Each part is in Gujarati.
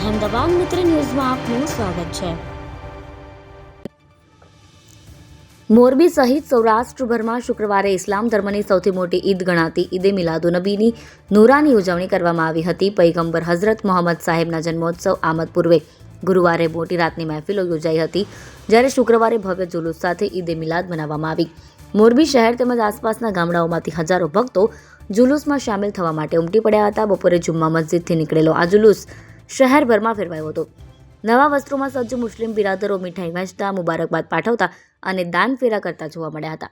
અહેમદાબાદ મિત્ર ન્યૂઝમાં આપનું સ્વાગત છે. મોરબી સહિત સૌરાષ્ટ્રભરમાં શુક્રવારે ઇસ્લામ ધર્મની સૌથી મોટી ઈદ ગણાતી ઈદે મિલાદુનબીની નૂરાની ઉજવણી કરવામાં આવી હતી. પૈગંબર હઝરત મોહમ્મદ સાહેબના જન્મોત્સવ આમદ પૂર્વે ગુરુવારે મોટી રાતની મહેફિલો યોજાઈ હતી, જ્યારે શુક્રવારે ભવ્ય જુલુસ સાથે ઈદે મિલાદ મનાવવામાં આવી. મોરબી શહેર તેમજ આસપાસના ગામડાઓમાંથી હજારો ભક્તો જુલુસમાં સામેલ થવા માટે ઉમટી પડ્યા હતા. બપોરે જુમ્મા મસ્જિદથી નીકળેલો આ જુલુસ શહેરભરમાં ફેરવાયો હતો. નવા વસ્ત્રોમાં સજ્જ મુસ્લિમ બિરાદરો મીઠાઈ વહેંચતા મુબારકબાદ પાઠવતા અને દાન ફેરા કરતા જોવા મળ્યા હતા.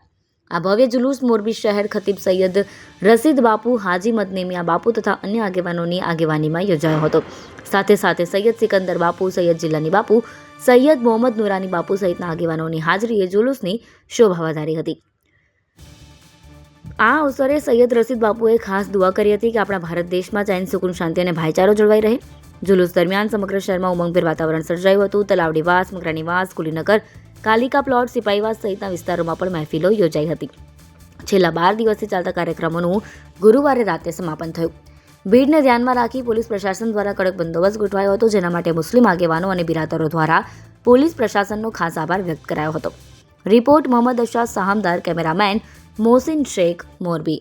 આ ભવ્ય જુલુસ મોરબી શહેર ખતીબ સૈયદ રસીદ બાપુ, હાજી મદનેમિયા બાપુ તથા અન્ય આગેવાનોની આગેવાનીમાં યોજાયો હતો. સાથે સાથે સૈયદ સિકંદર બાપુ, સૈયદ જિલ્લાની બાપુ, સૈયદ મોહમ્મદ નુરાની બાપુ સહિતના આગેવાનોની હાજરીએ જુલુસની શોભા વધારી હતી. આ અવસરે સૈયદ રસીદ બાપુએ ખાસ દુઆ કરી હતી કે આપણા ભારત દેશમાં ચાઇન સુકૂન શાંતિ અને ભાઈચારો જળવાઈ રહે. જુલુસ દરમિયાન સમગ્ર શહેરમાં ઉમંગભેર વાતાવરણ સર્જાયું હતું. તલાવડીવાસ મકરાણીવાસ કુલીનગર, કાલિકા પ્લોટ સિપાહીવાસ સહિતના વિસ્તારોમાં પણ મહેફિલો યોજાઈ હતી. છેલ્લા બાર દિવસથી ચાલતા કાર્યક્રમોનું ગુરુવારે રાતે સમાપન થયું. ભીડને ધ્યાનમાં રાખી પોલીસ પ્રશાસન દ્વારા કડક બંદોબસ્ત ગોઠવાયો હતો, જેના માટે મુસ્લિમ આગેવાનો અને બિરાદરો દ્વારા પોલીસ પ્રશાસનનો ખાસ આભાર વ્યક્ત કરાયો હતો. Report, Mohammad Ashad Sahamdar, cameraman Mohsin Shaikh, Morbi.